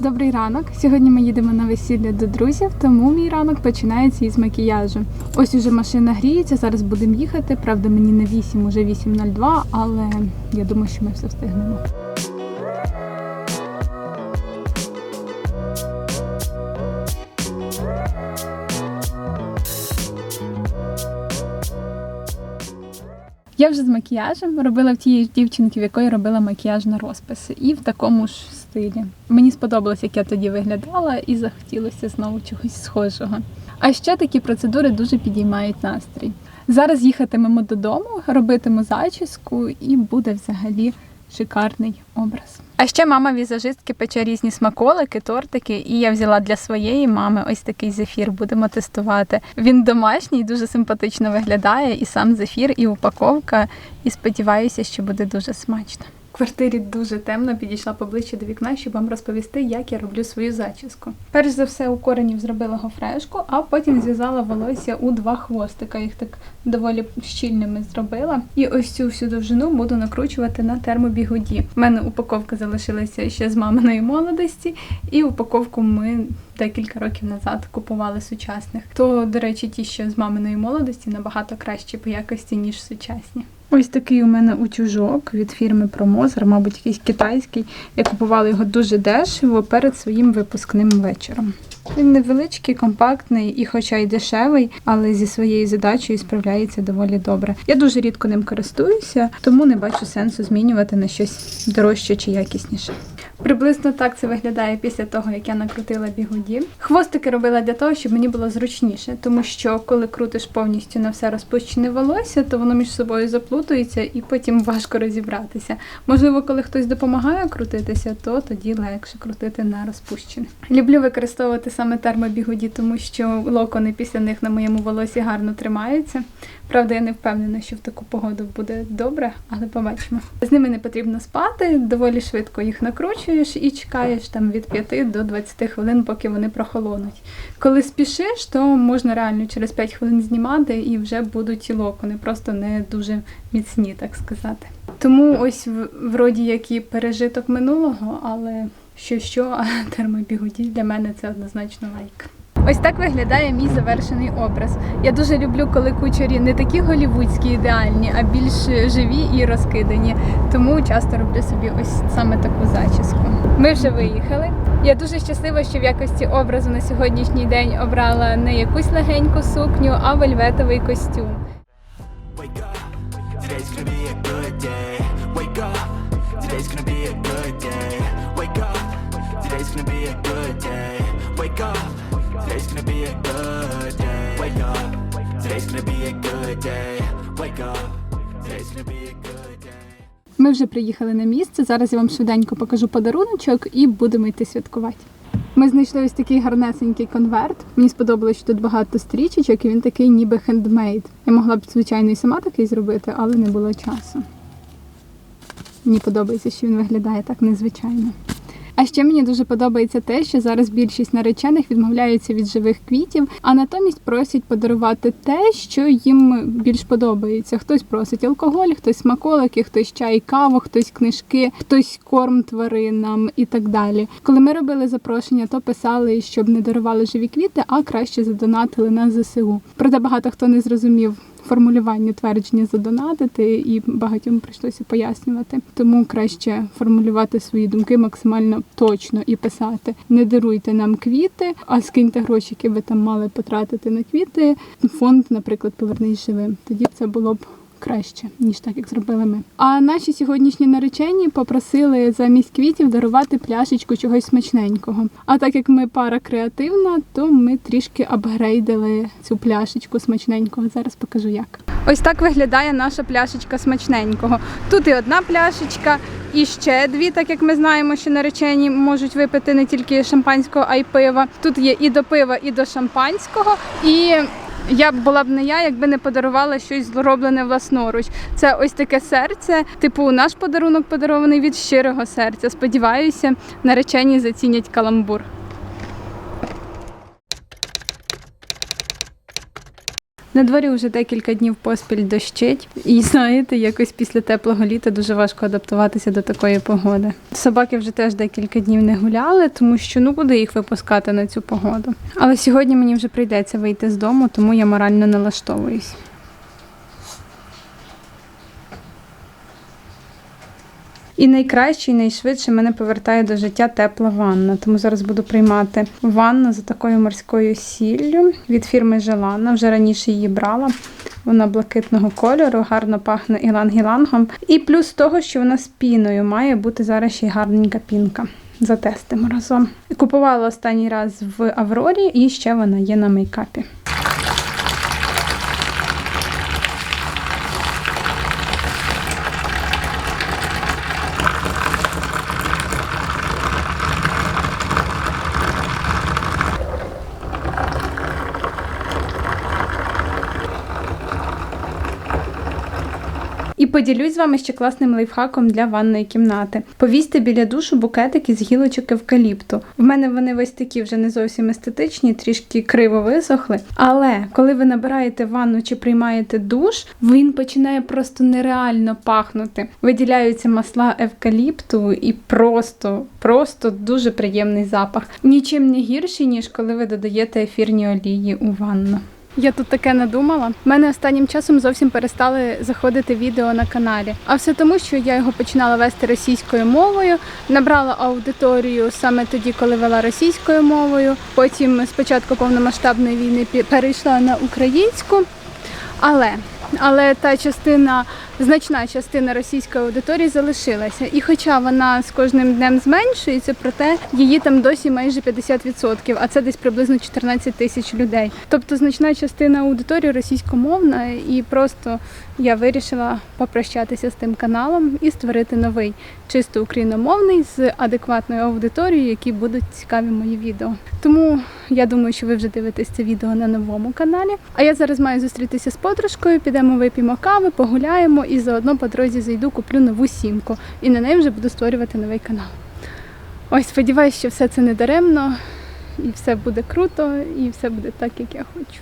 Добрий ранок. Сьогодні ми їдемо на весілля до друзів, тому мій ранок починається із макіяжу. Ось уже машина гріється, зараз будемо їхати. Правда, мені не 8, уже 8.02, але я думаю, що ми все встигнемо. Я вже з макіяжем робила в тієї дівчинки, в якої робила макіяж на розписи, і в такому ж стилі. Мені сподобалось, як я тоді виглядала, і захотілося знову чогось схожого. А ще такі процедури дуже підіймають настрій. Зараз їхатимемо додому, робитиму зачіску, і буде взагалі шикарний образ. А ще мама візажистки пече різні смаколики, тортики, і я взяла для своєї мами ось такий зефір. Будемо тестувати. Він домашній, дуже симпатично виглядає, і сам зефір, і упаковка. І сподіваюся, що буде дуже смачно. Квартирі дуже темно, підійшла поближче до вікна, щоб вам розповісти, як я роблю свою зачіску. Перш за все, у коренів зробила гофрешку, а потім зв'язала волосся у два хвостика. Їх так доволі щільними зробила. І ось цю всю довжину буду накручувати на термобігуді. У мене упаковка залишилася ще з маминої молодості, і упаковку ми декілька років назад купували сучасних. То, до речі, ті, що з маминої молодості, набагато кращі по якості, ніж сучасні. Ось такий у мене утюжок від фірми Промозер, мабуть, якийсь китайський. Я купувала його дуже дешево перед своїм випускним вечором. Він невеличкий, компактний і, хоча й дешевий, але зі своєю задачею справляється доволі добре. Я дуже рідко ним користуюся, тому не бачу сенсу змінювати на щось дорожче чи якісніше. Приблизно так це виглядає після того, як я накрутила бігуді. Хвостики робила для того, щоб мені було зручніше, тому що коли крутиш повністю на все розпущене волосся, то воно між собою заплутується і потім важко розібратися. Можливо, коли хтось допомагає крутитися, то тоді легше крутити на розпущене. Люблю використовувати саме термобігуді, тому що локони після них на моєму волосі гарно тримаються. Правда, я не впевнена, що в таку погоду буде добре, але побачимо. З ними не потрібно спати, доволі швидко їх накручуєш і чекаєш там від 5 до 20 хвилин, поки вони прохолонуть. Коли спішиш, то можна реально через 5 хвилин знімати і вже будуть ті локони, просто не дуже міцні, так сказати. Тому ось вроді як і пережиток минулого, але що що, а термобігуді для мене це однозначно лайк. Ось так виглядає мій завершений образ. Я дуже люблю, коли кучері не такі голівудські ідеальні, а більш живі і розкидані. Тому часто роблю собі ось саме таку зачіску. Ми вже виїхали. Я дуже щаслива, що в якості образу на сьогоднішній день обрала не якусь легеньку сукню, а вельветовий костюм. Wake up, today's gonna be a good day. Wake up, today's gonna be a good day. Wake up, today's gonna be a good day. Ми вже приїхали на місце. Зараз я вам швиденько покажу подаруночок і будемо йти святкувати. Ми знайшли ось такий гарнесенький конверт. Мені сподобалось, що тут багато стрічечок, і він такий ніби хендмейд. Я могла б, звичайно, і сама такий зробити, але не було часу. Мені подобається, що він виглядає так незвичайно. А ще мені дуже подобається те, що зараз більшість наречених відмовляються від живих квітів, а натомість просять подарувати те, що їм більш подобається. Хтось просить алкоголь, хтось смаколики, хтось чай, каву, хтось книжки, хтось корм тваринам і так далі. Коли ми робили запрошення, то писали, щоб не дарували живі квіти, а краще задонатили на ЗСУ. Проте багато хто не зрозумів формулювання твердження задонатити, і багатьом прийшлося пояснювати. Тому краще формулювати свої думки максимально точно і писати: не даруйте нам квіти, а скиньте гроші, які ви там мали потратити на квіти. Фонд, наприклад, повернись живим. Тоді це було б. Краще ніж так, як зробили ми. А наші сьогоднішні наречені попросили замість квітів дарувати пляшечку чогось смачненького. А так як ми пара креативна, то ми трішки апгрейдили цю пляшечку смачненького. Зараз покажу як. Ось так виглядає наша пляшечка смачненького. Тут і одна пляшечка, і ще дві, так як ми знаємо, що наречені можуть випити не тільки шампанського, а й пива. Тут є і до пива, і до шампанського. І я б була б не я, якби не подарувала щось зроблене власноруч. Це ось таке серце. Типу, наш подарунок подарований від щирого серця. Сподіваюся, наречені зацінять каламбур. На дворі вже декілька днів поспіль дощить, і знаєте, якось після теплого літа дуже важко адаптуватися до такої погоди. Собаки вже теж декілька днів не гуляли, тому що ну куди їх випускати на цю погоду. Але сьогодні мені вже прийдеться вийти з дому, тому я морально налаштовуюсь. І найкраще і найшвидше мене повертає до життя тепла ванна. Тому зараз буду приймати ванну за такою морською сіллю від фірми Желана. Вже раніше її брала. Вона блакитного кольору, гарно пахне іланг-ілангом. І плюс того, що вона з піною має бути зараз ще й гарненька пінка. Затестимо разом. Купувала останній раз в Аврорі, і ще вона є на мейкапі. І поділюсь з вами ще класним лайфхаком для ванної кімнати. Повісьте біля душу букетики з гілочок евкаліпту. В мене вони ось такі вже не зовсім естетичні, трішки криво висохли. Але коли ви набираєте ванну чи приймаєте душ, він починає просто нереально пахнути. Виділяються масла евкаліпту і просто, просто дуже приємний запах. Нічим не гірший, ніж коли ви додаєте ефірні олії у ванну. Я тут таке надумала. У мене останнім часом зовсім перестали заходити відео на каналі. А все тому, що я його починала вести російською мовою, набрала аудиторію саме тоді, коли вела російською мовою. Потім спочатку повномасштабної війни перейшла на українську. Але але та частина, значна частина російської аудиторії залишилася. І хоча вона з кожним днем зменшується, проте її там досі майже 50%, а це десь приблизно 14 тисяч людей. Тобто значна частина аудиторії російськомовна, і просто я вирішила попрощатися з тим каналом і створити новий, чисто україномовний з адекватною аудиторією, які будуть цікаві мої відео. Тому я думаю, що ви вже дивитесь це відео на новому каналі. А я зараз маю зустрітися з подружкою, підемо вип'ємо кави, погуляємо і заодно по дорозі зайду, куплю нову сімку. І на неї вже буду створювати новий канал. Ось, сподіваюся, що все це не даремно, і все буде круто, і все буде так, як я хочу.